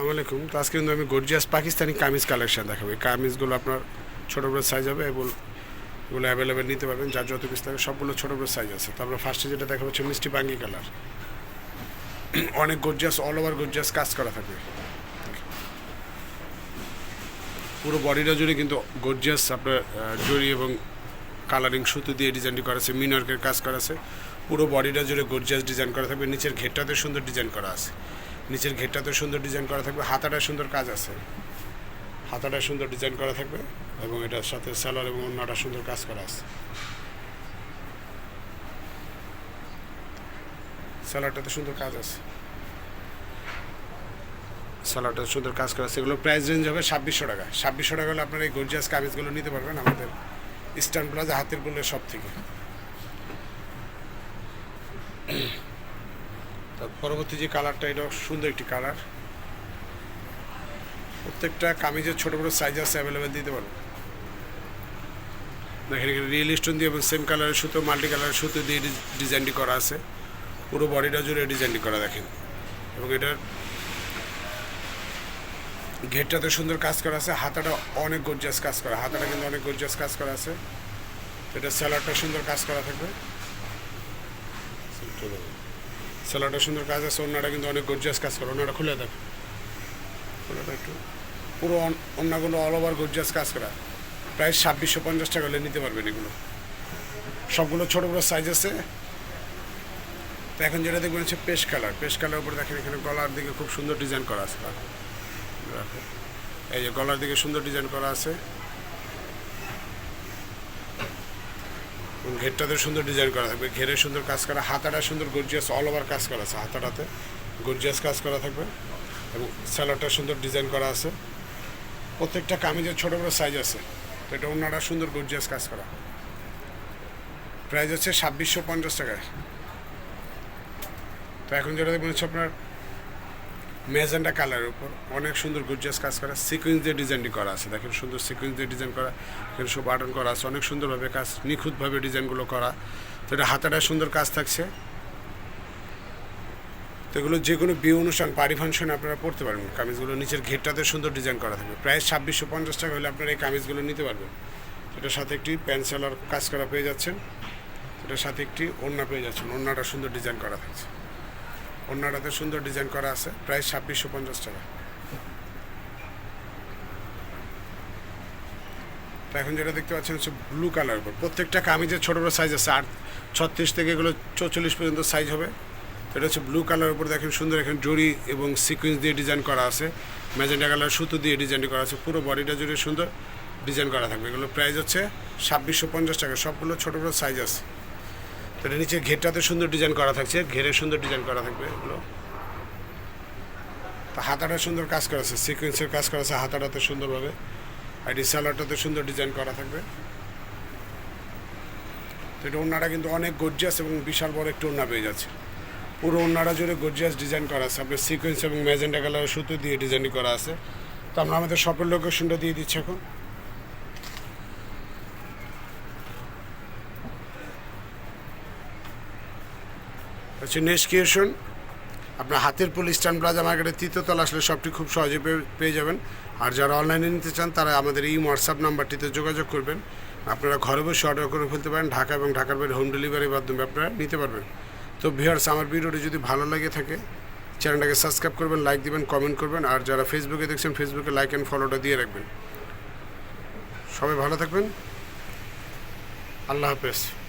আলাইকুম। তো আজকে কিন্তু আমি গর্জিয়াস পাকিস্তানি কামিজ কালেকশন দেখাবো। এই কামিজগুলো আপনার ছোটো বড় সাইজ হবে এবং এগুলো অ্যাভেলেবেল নিতে পারবেন। যার যত পিস থাকে সবগুলো ছোটো বড় সাইজ আছে। তো ফার্স্টে যেটা দেখা হচ্ছে মিষ্টি বাঙ্গি কালার অনেক গর্জিয়াস অল ওভার গর্জিয়াস কাজ করা থাকবে। পুরো বডিটা জুড়ে কিন্তু গর্জিয়াস আপনার জরি এবং কালারিং সুতো দিয়ে ডিজাইনটি করা আছে, মিনার্কের কাজ করা আছে। পুরো বডিটা জুড়ে গর্জিয়াস ডিজাইন করা থাকবে। নিচের ঘেরটাতে সুন্দর ডিজাইন করা আছে। নিচের ঘেরটাতে সুন্দর ডিজাইন করা থাকবে, হাতাটা সুন্দর কাজ আছে। হাতাটা সুন্দর ডিজাইন করা থাকবে এবং এটার সাথে স্যালার এবং অন্যটা সুন্দর কাজ করা আছে। স্যালাডটাতে সুন্দর কাজ আছে। স্যালাডটা সুন্দর কাজ করা আছে। প্রাইস রেঞ্জ হবে ছাব্বিশশো টাকা। ছাব্বিশশো টাকা হলে আপনারা এই গর্জিয়াস কামিজগুলো নিতে পারবেন আমাদের ইস্টার্ন প্লাজা হাতেরগুলো সব থেকে পরবর্তী যে কালারটা এটাও সুন্দর একটি কালার। প্রত্যেকটা কামিজের ছোটো বড়ো সাইজ আছে অ্যাভেলেবেল দিতে পারব দেখেন, এখানে রিয়েল স্টোন দিয়ে এবং সেম কালারের সুতো মাল্টি কালারের সুতো দিয়ে ডিজাইনটি করা আছে। পুরো বডিটা জুড়ে ডিজাইনটি করা, দেখেন। এবং এটার ঘেরটাতে সুন্দর কাজ করা আছে। হাতাটা অনেক গর্জাস কাজ করা, হাতাটা কিন্তু অনেক গর্জিয়াস কাজ করা আছে। এটা স্যালাডটা সুন্দর কাজ করা থাকবে। স্যালাডটা সুন্দর কাজ আছে অন্যটা কিন্তু অনেক গর্জিয়াস কাজ করে অন্যটা খুলে খুলে একটু। পুরো অন- অন্যগুলো অল ওভার গর্জিয়াস কাজ করা। প্রায় ছাব্বিশশো পঞ্চাশ টাকা হলে নিতে পারবেন এগুলো। সবগুলো ছোটো বড়ো সাইজ আছে। তো এখন যেটা দেখবেন হচ্ছে পেশ কালার। পেশ কালার উপরে দেখেন এখানে গলার দিকে খুব সুন্দর ডিজাইন করা আছে। এই যে গলার দিকে সুন্দর ডিজাইন করা আছে। এবং ঘেরটাতে সুন্দর ডিজাইন করা থাকবে। ঘেরে সুন্দর কাজ করা, হাতাটা সুন্দর গর্জিয়াস অল ওভার কাজ করা আছে হাতাটাতে। গর্জিয়াস কাজ করা থাকবে এবং স্যালোটা সুন্দর ডিজাইন করা আছে। প্রত্যেকটা কামিজের ছোটো বড়ো সাইজ আছে। তো এটা অন্যটা সুন্দর গর্জিয়াস কাজ করা। প্রাইস হচ্ছে ছাব্বিশশো পঞ্চাশ টাকায়। তো এখন যেটা দেখবেন হচ্ছে আপনার মেজেন্ডা কালারের উপর। অনেক সুন্দর গর্জিয়াস কাজ করা। সিকুয়েন্স দিয়ে ডিজাইনটি করা আছে। দেখেন সুন্দর সিকুয়েন্স দিয়ে ডিজাইন করা। এখানে সব বাটন করা আছে। অনেক সুন্দরভাবে কাজ, নিখুঁতভাবে ডিজাইনগুলো করা। তো এটা হাতাটা সুন্দর কাজ থাকছে। তো এগুলো যে কোনো বিয়ে অনুষ্ঠান পারি ফাংশন আপনারা পড়তে পারবেন। কামিজগুলো নিচের ঘেরটাতে সুন্দর ডিজাইন করা থাকবে। প্রায় ছাব্বিশশো পঞ্চাশ টাকা হলে আপনারা এই কামিজগুলো নিতে পারবেন। এটার সাথে একটি প্যান্সেলার কাজ করা পেয়ে যাচ্ছেন। এটার সাথে একটি ওড়না পেয়ে যাচ্ছেন। ওড়নাটা সুন্দর ডিজাইন করা থাকছে। ওড়নাটাতে সুন্দর ডিজাইন করা আছে, প্রায় ছাব্বিশশো পঞ্চাশ টাকা। এখন যেটা দেখতে পাচ্ছেন হচ্ছে ব্লু কালার উপর প্রত্যেকটা কামিজের ছোটো বড়ো সাইজ আছে, আট, ছত্রিশ থেকে এগুলো চৌচল্লিশ পর্যন্ত সাইজ হবে। এটা হচ্ছে ব্লু কালার উপর দেখেন সুন্দর এখানে জরি এবং সিকুয়েন্স দিয়ে ডিজাইন করা আছে। ম্যাজেন্টা কালার সুতো দিয়ে ডিজাইন করা আছে, পুরো বডিটা জুড়ে সুন্দর ডিজাইন করা থাকবে। এগুলো প্রাইস হচ্ছে ছাব্বিশশো পঞ্চাশ টাকা, সবগুলো ছোটো বড়ো সাইজ আছে। তো নিচে ঘেরটাতে সুন্দর ডিজাইন করা থাকছে ঘেরে সুন্দর ডিজাইন করা থাকবে এগুলো। তো হাতাটা সুন্দর কাজ করা আছে সিকোয়েন্সের কাজ করা আছে হাতাটাতে সুন্দরভাবে, আর স্যালাডটাতে সুন্দর ডিজাইন করা থাকবে। তো এটা ওনারা কিন্তু অনেক গর্জিয়াস এবং বিশাল বড় একটু ওনা পেয়ে যাচ্ছে। পুরো ওনারা জুড়ে গর্জিয়াস ডিজাইন করা আছে। আপনার সিকোয়েন্স এবং ম্যাজেন্ডা কালার সুতো দিয়ে ডিজাইন করা আছে। তো আমরা আমাদের শপের লোকেশনটা দিয়ে দিচ্ছি এখন। হচ্ছে নেক্সট ক্রিয়েশন আপনার হাতের পুল, ইস্টার্ন প্লাজা মার্কেটের তৃতীয়তলা আসলে সবটি খুব সহজে পেয়ে- পেয়ে যাবেন। আর যারা অনলাইনে নিতে চান, তারা আমাদের এই হোয়াটসঅ্যাপ নাম্বারটিতে যোগাযোগ করবেন। আপনারা ঘরে বসে অর্ডার করে ফেলতে পারেন। ঢাকা এবং ঢাকার বাইরে হোম ডেলিভারির মাধ্যমে আপনারা নিতে পারবেন। তো ভিউয়ার্স আমার ভিডিওটি যদি ভালো লাগে থাকে চ্যানেলটাকে সাবস্ক্রাইব করবেন লাইক দিবেন কমেন্ট করবেন। আর যারা ফেসবুকে দেখছেন ফেসবুকে লাইক অ্যান্ড ফলোটা দিয়ে রাখবেন। সবাই ভালো থাকবেন। আল্লাহ হাফেজ।